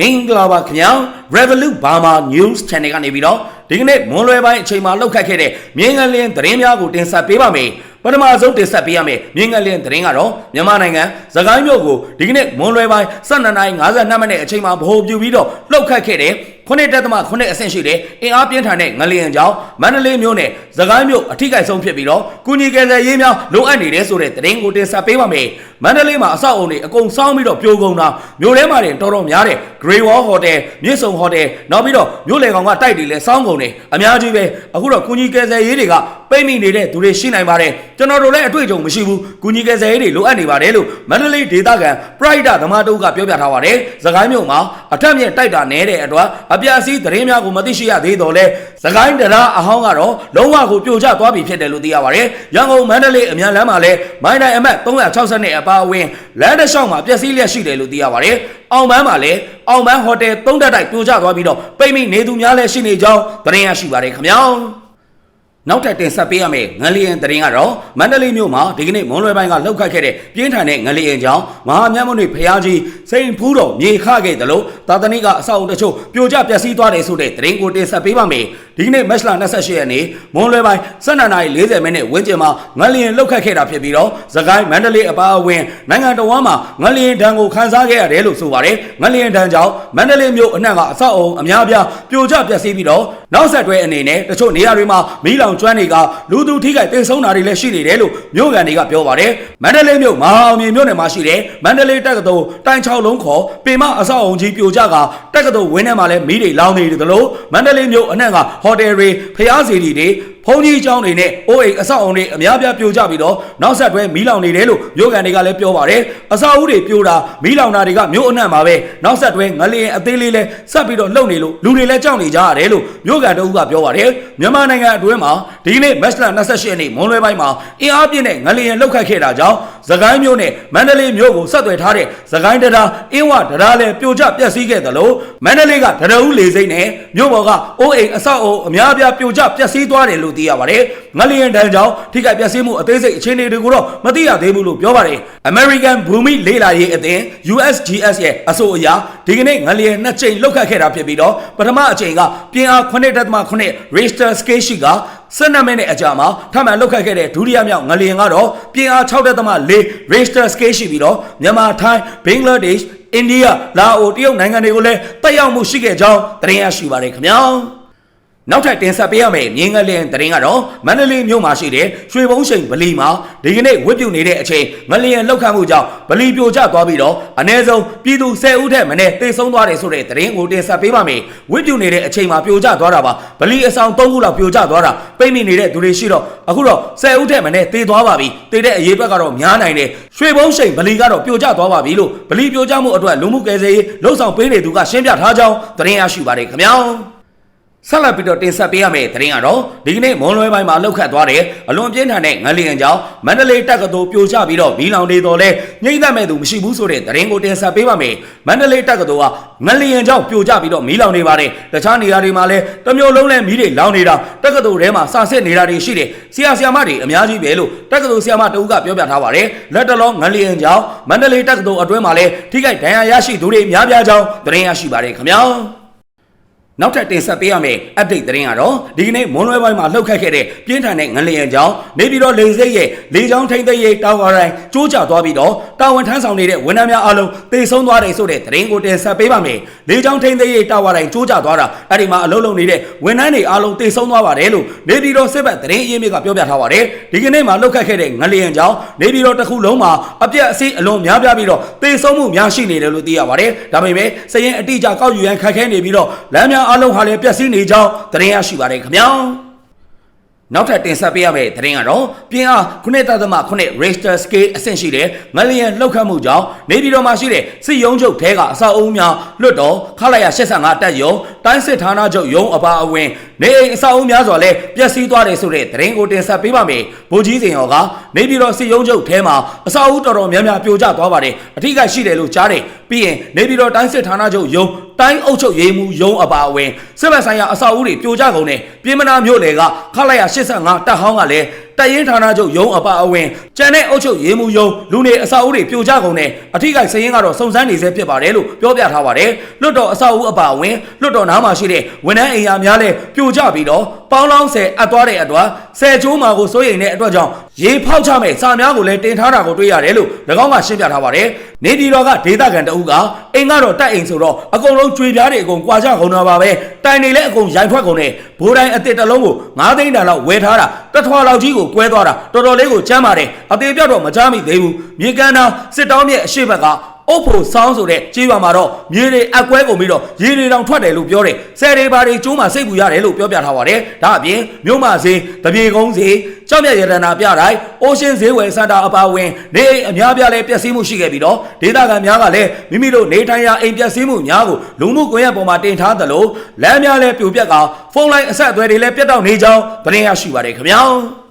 မင်္ဂလာပါခင်ဗျာ Revolut Burma News Channel ကနေပြီးတော့ဒီကနေ့မွန်လွယ်ပိုင်းအချိန်မှာလောက်ခတ်ခဲ့တဲ့မြင်းငလင်းသတင်းများကိုတင်ဆက်ပေးပါမယ်ပထမဆုံးတင်ဆက်ပေးရမယ်မြင်းငလင်းသတင်းကတော့မြန်မာနိုင်ငံသခိုင်းမြို့ကိုဒီကနေ့မွန်လွယ်ပိုင်း12:52မိနစ်အချိန်မှာဗဟိုပြုပြီးတော့လောက်ခတ်ခဲ့တဲ့ ခုနှစ်တက်သမခုနှစ်အဆင့်ရှိတဲ့အင်အားပြင်းထန်တဲ့ငလျင်ကြောင့်မန္တလေးမြို့နဲ့သခိုင်းမြို့အထိကိဆုံးဖြစ်ပြီးတော့ကုညီကယ်ဆယ်ရေးများလိုအပ်နေတယ်ဆိုတဲ့သတင်းကိုတင်ဆက်ပေးပါမယ်မန္တလေးမှာအဆောက်အုံတွေအကုန်စောင်းပြီးတော့ပြိုကုန်တာမြို့ထဲမှာတင်တော်တော်များတဲ့ Grey Wall Hotel မြစ်ဆုံ Hotel နောက်ပြီးတော့မြို့လေကောင်ကတိုက်တွေလဲစောင်းကုန်တယ်အများကြီးပဲအခုတော့ကုညီကယ်ဆယ်ရေးတွေကပိတ်မိနေတဲ့သူတွေရှိနိုင်ပါတယ်ကျွန်တော်တို့လည်းအတွေ့အကြုံမရှိဘူးကုညီကယ်ဆယ်ရေးတွေလိုအပ်နေပါတယ်လို့မန္တလေးဒေသခံ Pride သမားတို့ကပြောပြထားပါတယ်သခိုင်းမြို့မှာအထက်မြင့်တိုက်တာနဲတဲ့အတွက်အပြာစီးသတင်းများကိုမသိရှိရသေးတော့လဲသခိုင်းတရားအဟောင်းကတော့လုံးဝကိုပြိုကျသွားပြီဖြစ်တယ်လို့သိရပါတယ်ရန်ကုန်မန္တလေးအမြန်လမ်းမှာလည်းမိုင်းတိုင်းအမတ်360နဲ့အပါအဝင်လမ်းတစ်လျှောက်မှာပျက်စီးလျက်ရှိတယ်လို့သိရပါတယ်အောင်ပန်းမှာလည်းအောင်ပန်းဟိုတယ်သုံးတက်တိုက်ပြိုကျသွားပြီးတော့ပိတ်မိနေသူများလည်းရှိနေကြောင်းသတင်းရရှိပါတယ်ခင်ဗျာ နောက်ထပ်တင်ဆက်ပေးရမယ့်ငလျင်တရင်ကတော့မန္တလေးမြို့မှာဒီကနေ့မွန်လွယ်ပိုင်းကလှုပ်ခတ်ခဲ့တဲ့ပြင်းထန်တဲ့ငလျင်ကြောင့်မဟာမြတ်မွန်တွေဖျားကြီးစိန်ဖူးတော်မြေခခဲ့တယ်လို့သာသနိကအဆောက်အုံတချို့ပြိုကျပျက်စီးသွားတယ်ဆိုတဲ့တရင်ကိုတင်ဆက်ပေးပါမယ် ဒီကနေ့မက်လ28ရက်နေ့မွန်လွယ်ပိုင်း12:40မိနစ်ဝန်းကျင်မှာငလျင်လှုပ်ခတ်ခဲ့တာဖြစ်ပြီးတော့သခိုင်းမန္တလေးအပါအဝင်နိုင်ငံတော်ဝန်မှာငလျင်ဒဏ်ကိုခန်းစားခဲ့ရတယ်လို့ဆိုပါတယ်ငလျင်ဒဏ်ကြောင့်မန္တလေးမြို့အနှံ့ကအဆောက်အုံအများအပြားပြိုကျပျက်စီးပြီးတော့နောက်ဆက်တွဲအနေနဲ့တချို့နေရာတွေမှာမီးလောင်ကျွမ်းတွေကလူသူထိခိုက်ဒေဆုံးတာတွေလည်းရှိနေတယ်လို့မြို့ကန်တွေကပြောပါတယ်မန္တလေးမြို့မဟာအောင်မြေမြို့နယ်မှာရှိတဲ့မန္တလေးတက္ကသိုလ်တိုင်6လုံးခေါ်ပင်မအဆောက်အုံကြီးပြိုကျကတက္ကသိုလ်ဝင်းထဲမှာလည်းမီးတွေလောင်နေတယ်လို့မန္တလေးမြို့အနှံ့ကဟိုတယ်တွေဖျားစီတွေ ဘုံကြီးကျောင်းတွေနဲ့အိုးအိမ်အဆောက်အုံတွေအများပြားပြိုကျပြီးတော့နောက်ဆက်တွဲမီးလောင်နေတယ်လို့မြို့ကန်တွေကလည်းပြောပါတယ်အဆောက်အဦတွေပြိုတာမီးလောင်တာတွေကမြို့အနှံ့မှာပဲနောက်ဆက်တွဲငလျင်အသေးလေးလဲဆက်ပြီးတော့လှုပ်နေလို့လူတွေလည်းကြောက်နေကြရတယ်လို့မြို့ကန်တို့ကပြောပါတယ်မြန်မာနိုင်ငံအတွင်းမှာဒီကနေ့မက်စလ28ရက်နေ့မွန်လွဲပိုင်းမှာအင်အားပြင်းတဲ့ငလျင်လှုပ်ခတ်ခဲ့တာကြောင့်သခိုင်းမြို့နဲ့မန္တလေးမြို့ကိုဆက်သွယ်ထားတဲ့သခိုင်းတရားအင်းဝတရားလည်းပြိုကျပျက်စီးခဲ့တယ်လို့မန္တလေးကတရဦးလေစိမ့်နဲ့မြို့ပေါ်ကအိုးအိမ်အဆောက်အုံအများအပြားပြိုကျပျက်စီးသွားတယ်လို့သိရပါတယ်။ငလျင်တန်းကြောင့်ထိခိုက်ပျက်စီးမှုအသေးစိတ်အခြေအနေတွေကိုတော့မသိရသေးဘူးလို့ပြောပါတယ်။ American Bhumi လေလာရေးအသင်း USGS ရဲ့အဆိုအရဒီကနေ့ငလျင်နှစ်ကြိမ်လှုပ်ခတ်ခဲ့တာဖြစ်ပြီးတော့ပထမအကြိမ်ကပြင်းအား9.9 Richter scale ရှိက12မိနစ်အကြာမှာထပ်မံလှုပ်ခတ်ခဲ့တဲ့ဒုတိယမြောက်ငလျင်ကတော့ပြင်းအား6.4 Richter scale ရှိပြီးတော့မြန်မာထိုင်းဘင်္ဂလားဒေ့ရှ်အိန္ဒိယလာအိုတရုတ်နိုင်ငံတွေကိုလည်းတက်ရောက်မှုရှိခဲ့ကြောင်းသတင်းရရှိပါတယ်ခင်ဗျာ နောက်ထပ်တင်ဆက်ပေးရမယ့်မြင်းငလျင်တရင်ကတော့မန္တလေးမြို့မှာရှိတဲ့ရွှေဘုံရှိန်ဗလီမှာဒီကနေ့ဝတ်ပြုနေတဲ့အချိန်ငလျင်လောက်ခတ်မှုကြောင့်ဗလီပြိုကျသွားပြီးတော့အ ਨੇ ဆုံးပြည်သူ10ဦးထက်မနည်းတေဆုံးသွားတယ်ဆိုတဲ့တရင်ကိုတင်ဆက်ပေးပါမယ်ဝတ်ပြုနေတဲ့အချိန်မှာပြိုကျသွားတာပါဗလီအဆောင်3ခုလောက်ပြိုကျသွားတာပိတ်မိနေတဲ့သူတွေရှိတော့အခုတော့10ဦးထက်မနည်းတေသွားပါပြီတေတဲ့အရေးအတွက်ကတော့များနိုင်တယ်ရွှေဘုံရှိန်ဗလီကတော့ပြိုကျသွားပါပြီလို့ဗလီပြိုကျမှုအတွက်လူမှုကယ်ဆယ်ရေးလှုပ်ဆောင်ပေးနေသူကရှင်းပြထားကြောင်းတရင်ရရှိပါတယ်ခင်ဗျာ ဆက်လက်ပြီးတော့တင်ဆက်ပေးရမယ့်သတင်းကတော့ဒီကနေ့မွန်လွဲပိုင်းမှာလှုပ်ခတ်သွားတဲ့အလွန်ပြင်းထန်တဲ့ငလျင်ကြောင့်မန္တလေးတက္ကသိုလ်ပြိုကျပြီးတော့မီးလောင်နေတော့လဲငြိမ့်သက်မဲ့သူမရှိဘူးဆိုတဲ့သတင်းကိုတင်ဆက်ပေးပါမယ်မန္တလေးတက္ကသိုလ်ကငလျင်ကြောင့်ပြိုကျပြီးတော့မီးလောင်နေပါတယ်တခြားနေရာတွေမှာလည်းတစ်မျိုးလုံးလဲမီးတွေလောင်နေတာတက္ကသိုလ်ထဲမှာစာစစ်နေတာတွေရှိတယ်ဆရာဆရာမတွေအများကြီးပဲလို့တက္ကသိုလ်ဆရာမတဦးကပြောပြထားပါတယ်လက်တလုံးငလျင်ကြောင့်မန္တလေးတက္ကသိုလ်အတွင်းမှာလဲထိခိုက်ဒဏ်ရာရရှိသူတွေများပြားကြောင်းသတင်းရရှိပါတယ်ခင်ဗျာ နောက်ထပ်တင်ဆက်ပေးရမယ့် update သတင်းကတော့ဒီကနေ့မွန်လွဲပိုင်းမှာလှုပ်ခတ်ခဲ့တဲ့ပြင်းထန်တဲ့ငလျင်ကြောင့်နေပြည်တော်လေဆိပ်ရဲ့လေကြောင်းထိန်းသိမ်းရေးတာဝါတိုင်းကျိုးကျသွားပြီးတော့တာဝန်ထမ်းဆောင်နေတဲ့ဝန်ထမ်းများအားလုံးတေဆုံးသွားတယ်ဆိုတဲ့သတင်းကိုတင်ဆက်ပေးပါမယ်။လေကြောင်းထိန်းသိမ်းရေးတာဝါတိုင်းကျိုးကျသွားတာအဲ့ဒီမှာအလုံးလုံးနေတဲ့ဝန်ထမ်းတွေအားလုံးတေဆုံးသွားပါတယ်လို့နေပြည်တော်စစ်ဘက်သတင်းအရင်းမြစ်ကပြောပြထားပါတယ်။ဒီကနေ့မှာလှုပ်ခတ်ခဲ့တဲ့ငလျင်ကြောင့်နေပြည်တော်တစ်ခုလုံးမှာအပြက်အစီးအလွန်များပြားပြီးတော့တေဆုံးမှုများရှိနေတယ်လို့သိရပါတယ်။ဒါပေမဲ့စရင်အတိအကျကောက်ယူရန်ခက်ခဲနေပြီးတော့လမ်းများအားလုံးဟာလည်းပျက်စီးနေကြောင်းသတင်းရရှိပါတယ်ခင်ဗျာနောက်ထပ်တင်ဆက်ပေးရမယ့်သတင်းကတော့ပြင်းအား9.9 Richter scale အဆင့်ရှိတဲ့ငလျင်လှုပ်ခတ်မှုကြောင့်နေပြည်တော်မှာရှိတဲ့စစ်ရုံးချုပ်ထဲကအဆောက်အဦများလွတ်တော်ခလာရ85တပ်ရုံတိုင်းစစ်ဌာနချုပ်ရုံးအပါအဝင်နေအိမ်အဆောက်အဦများစွာလည်းပျက်စီးသွားတယ်ဆိုတဲ့သတင်းကိုတင်ဆက်ပေးပါမယ်။ဗိုလ်ကြီးစင်ရောကနေပြည်တော်စစ်ရုံးချုပ်ထဲမှာအဆောက်အဦတော်တော်များများပြိုကျသွားပါတယ်။အထူးကရှိတယ်လို့ကြားတယ်။ပြီးရင်နေပြည်တော်တိုင်းစစ်ဌာနချုပ်ရုံး တိုင်းအုပ်ချုပ်ရေးမှူးရုံးအပါအဝင်စစ်ဘက်ဆိုင်ရာအဆောက်အဦတွေပြိုကျကုန်တယ်။ပြည်မနာမြို့နယ်ကခလာရ85တပ်ဟောင်းကလည်း တပ်ရင်းဌာနချုပ်ရုံးအပါအဝင်ကျန်တဲ့အုပ်ချုပ်ရေးမှုရုံးလူနေအဆောက်အဦတွေပြိုကျကုန်တဲ့အထိကိစရင်ကတော့စုံစမ်းနေဆဲဖြစ်ပါတယ်လို့ပြောပြထားပါတယ်လွတ်တော်အဆောက်အဦအပါအဝင်လွတ်တော်နားမှာရှိတဲ့ဝန်ထမ်းအိမ်ယာများလည်းပြိုကျပြီးတော့ပေါင်းလောင်းဆယ်အပ်သွားတဲ့အတွက်ဆယ်ချိုးမှာကိုစိုးရိမ်တဲ့အတွက်ကြောင့်ရေဖောက်ချမဲ့စာများကိုလည်းတင်ထားတာကိုတွေ့ရတယ်လို့၎င်းကရှင်းပြထားပါတယ်နေပြည်တော်ကဒေသခံတအုပ်ကအိမ်ကတော့တက်အိမ်ဆိုတော့အကုန်လုံးကြွေပြားတွေအကုန်ကွာကြကုန်တာပါပဲတိုင်တွေလည်းအကုန်ရိုင်ထွက်ကုန်တယ်ဘိုးတိုင်းအစ်စ်တစ်လုံးကို9သိန်းတန်လောက်ဝယ်ထားတာ တထွာလောက်ကြီးကိုကွဲသွားတာတော်တော်လေးကိုကျမ်းပါတယ်အသေးပြောက်တော့မကြမ်းမိသေးဘူးမြေကန်နာစစ်တောင်းမြက်အရှိဘက်က အုပ်ဖို့ဆောင်းဆိုတဲ့ကြေးပါမှာတော့မြေတွေအကွဲကုန်ပြီးတော့ရေတွေတောင်ထွက်တယ်လို့ပြောတယ်ဆယ်တွေပါတွေကျိုးမှစိတ်ပူရတယ်လို့ပြောပြထားပါတယ်ဒါအပြင်မြို့မဈေးတပြေကုန်းဈေးကြောက်မြတ်ရတနာပြတိုင်းအိုးရှင်းဈေးဝယ်စတာအပါဝင်နေအိမ်အများပြားလဲပျက်စီးမှုရှိခဲ့ပြီးတော့ဒေသခံများကလည်းမိမိတို့နေထိုင်ရာအိမ်ပျက်စီးမှုများကိုလူမှုကွန်ရက်ပေါ်မှာတင်ထားသလိုလမ်းများလဲပြိုပြက်ကဖုန်းလိုင်းအဆက်အသွယ်တွေလည်းပြတ်တောက်နေကြောင်းသတင်းရရှိပါတယ်ခင်ဗျာ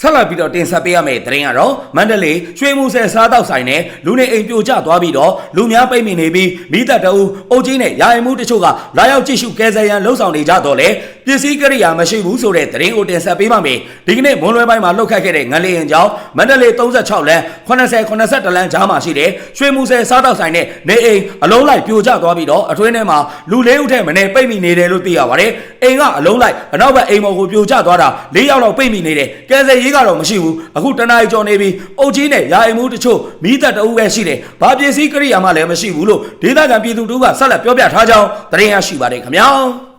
ဆက်လက်ပြီးတော့တင်ဆက်ပေးရမယ့်သတင်းကတော့မန္တလေးရွှေမှုဆယ်စားတောက်ဆိုင်နဲ့လူနေအိမ်ပြိုကျသွားပြီးတော့လူများပိတ်မိနေပြီးမိသက်တအူအုတ်ကြီးနဲ့ရာရင်မှုတချို့ကလာရောက်ကြည့်ရှုကဲဆယ်ရန်လှုပ်ဆောင်နေကြတော့လေပစ္စည်းကိရိယာမရှိဘူးဆိုတဲ့သတင်းကိုတင်ဆက်ပေးပါမယ်ဒီကနေ့မွန်လွဲပိုင်းမှာလှုပ်ခတ်ခဲ့တဲ့ငလျင်ကြောင့်မန္တလေး36လမ်း80 82လမ်းကြားမှာရှိတဲ့ရွှေမှုဆယ်စားတောက်ဆိုင်နဲ့နေအိမ်အလုံးလိုက်ပြိုကျသွားပြီးတော့အတွင်းထဲမှာလူလေးဦးထဲမနေပိတ်မိနေတယ်လို့သိရပါတယ်အိမ်ကအလုံးလိုက်အနောက်ဘက်အိမ်ပေါ်ကိုပြိုကျသွားတာ၄ယောက်လောက်ပိတ်မိနေတယ်ကဲဆယ်ရေးကတော့မရှိဘူးအခုတနားရီကျော်နေပြီအုတ်ကြီးနဲ့ရာအိမ်မှုတချို့မိသက်တအူးပဲရှိတယ်ဘာပစ္စည်းကိရိယာမှလည်းမရှိဘူးလို့ဒေသခံပြည်သူတို့ကဆက်လက်ပြောပြထားကြောင်းသတင်းရရှိပါတယ်ခင်ဗျာ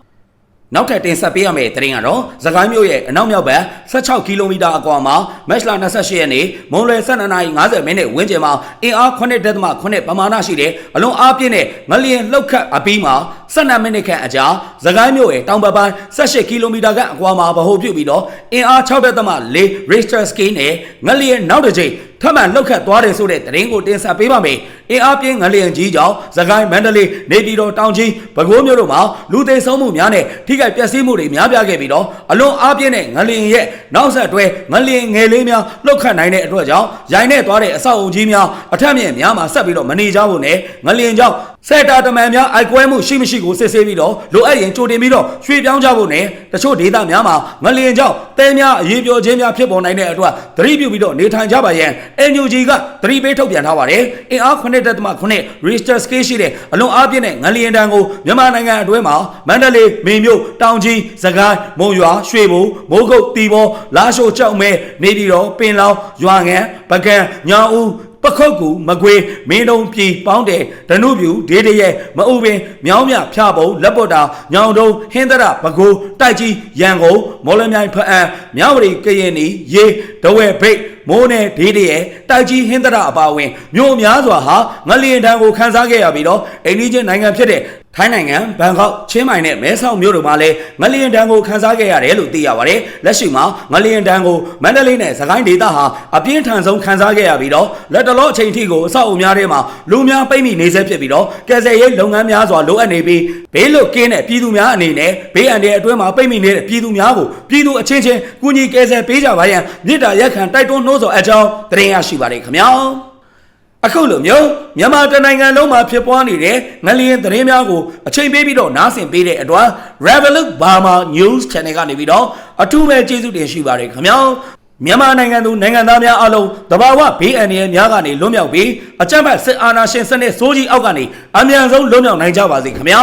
နောက်ထပ်တင်ဆက်ပေးရမယ့်သတင်းကတော့သခိုင်းမြို့ရဲ့အနောက်မြောက်ဘက်16ကီလိုမီတာအကွာမှာမတ်လ28ရက်နေ့မွန်လွယ်12:50မိနစ်ဝန်းကျင်မှာအင်အား9.8ပမာဏရှိတဲ့အလွန်အားပြင်းတဲ့ငလျင်လှုပ်ခတ်အပြီးမှာ 12မိနစ်ခန့်အကြာသခိုင်းမြို့ရဲ့တောင်ဘက်ပိုင်း18ကီလိုမီတာခန့်အကွာမှာဗဟိုပြုပြီးတော့အင်အား6.4 Richter scale နဲ့ငလျင်နောက်တစ်ကြိမ်ထပ်မံလှုပ်ခတ်သွားတယ်ဆိုတဲ့သတင်းကိုတင်ဆက်ပေးပါမယ်။အင်အားပြင်းငလျင်ကြီးကြောင့်သခိုင်းမန္တလေးနေပြည်တော်တောင်ကြီးပဲခူးမြို့တို့မှာလူသေဆုံးမှုများနဲ့ထိခိုက်ပျက်စီးမှုတွေများပြားခဲ့ပြီးတော့အလွန်အားပြင်းတဲ့ငလျင်ရဲ့နောက်ဆက်တွဲငလျင်ငယ်လေးများလှုပ်ခတ်နိုင်တဲ့အတွက်ကြောင့်ရိုင်းနဲ့သွားတဲ့အဆောက်အုံကြီးများအထက်မြင့်များမှာဆက်ပြီးတော့မနေကြဖို့နဲ့ငလျင်ကြောင့် စက်တာတမန်များအိုက်ကွဲမှုရှိမရှိကိုစစ်ဆေးပြီးတော့လိုအပ်ရင်ကြိုတင်ပြီးတော့ရွှေ့ပြောင်းကြဖို့နဲ့တချို့ဒေသများမှာငလျင်ကြောင့်တဲများအရေးပြောခြင်းများဖြစ်ပေါ်နိုင်တဲ့အတွက်သတိပြုပြီးတော့နေထိုင်ကြပါရန် NUG ကသတိပေးထုတ်ပြန်ထားပါတယ်။အင်အား9.8 Richter scale ရှိတဲ့အလွန်အားပြင်းတဲ့ငလျင်တန်းကိုမြန်မာနိုင်ငံအတွင်းမှာမန္တလေး၊မင်းမြို့၊တောင်ကြီး၊စကိုင်း၊မုံရွာ၊ရွှေဘို၊မိုးကုတ်၊တီဘော၊လာရှိုးကြောက်မဲနေပြည်တော်ပင်လောင်း၊ရွာငံ၊ပကံ၊ညောင်ဦး ပခုတ်ကူမကွေမင်းတုံပြည်ပေါင်းတယ်ဒနုပြူဒေးတရဲမအုပ်ပင်မြောင်းမြဖျပုံလက်ပေါ်တာညောင်တုံဟင်းသရဘကိုတိုက်ကြီးရန်ကုန်မော်လမြိုင်ဖအံမြဝတီကရင်နီရေဒဝဲဘိတ်မိုးနဲ့ဒေးတရဲတိုက်ကြီးဟင်းသရအပါဝင်မြို့များစွာဟာငလျင်တန်းကိုခန်းစားခဲ့ရပြီးတော့အိန္ဒိချင်းနိုင်ငံဖြစ်တဲ့ ထိုင်းနိုင်ငံဘန်ကောက်ချင်းမိုင်နဲ့မဲဆောက်မြို့တို့မှာလည်းငလျင်တန်းကိုခန်းစားခဲ့ရတယ်လို့သိရပါတယ်လက်ရှိမှာငလျင်တန်းကိုမန္တလေးနဲ့စကိုင်းဒေသဟာအပြင်းထန်ဆုံးခန်းစားခဲ့ရပြီးတော့လက်တလောအချိန်ထိကိုအဆောက်အုံများထဲမှာလူများပိတ်မိနေဆဲဖြစ်ပြီးတော့ကယ်ဆယ်ရေးလုပ်ငန်းများစွာလိုအပ်နေပြီးဘေးလွတ်ကင်းတဲ့ပြည်သူများအနေနဲ့ဘေးအန္တရာယ်အတွင်းမှာပိတ်မိနေတဲ့ပြည်သူများကိုပြည်သူအချင်းချင်းကူညီကယ်ဆယ်ပေးကြပါရန်မြစ်တာရက်ခံတိုက်တွန်းနှိုးဆော်အကြောင်းတင်ရရှိပါတယ်ခင်ဗျာ အခုလိုမျိုးမြန်မာတနိုင်ငံလုံးမှာဖြစ်ပွားနေတဲ့ငလျင်သတင်းများကိုအချိန်ပေးပြီးတော့နားဆင်ပေးတဲ့အတွက် Revolut Burma News Channel ကနေပြီးတော့အထူးပဲကျေးဇူးတင်ရှိပါတယ်ခင်ဗျာမြန်မာနိုင်ငံသူနိုင်ငံသားများအလုံးတဘာဝဘေးအန္တရာယ်များကနေလွတ်မြောက်ပြီးအကြမ်းဖက်စစ်အာဏာရှင်စနစ်စိုးကြီးအောက်ကနေအမြန်ဆုံးလွတ်မြောက်နိုင်ကြပါစေခင်ဗျာ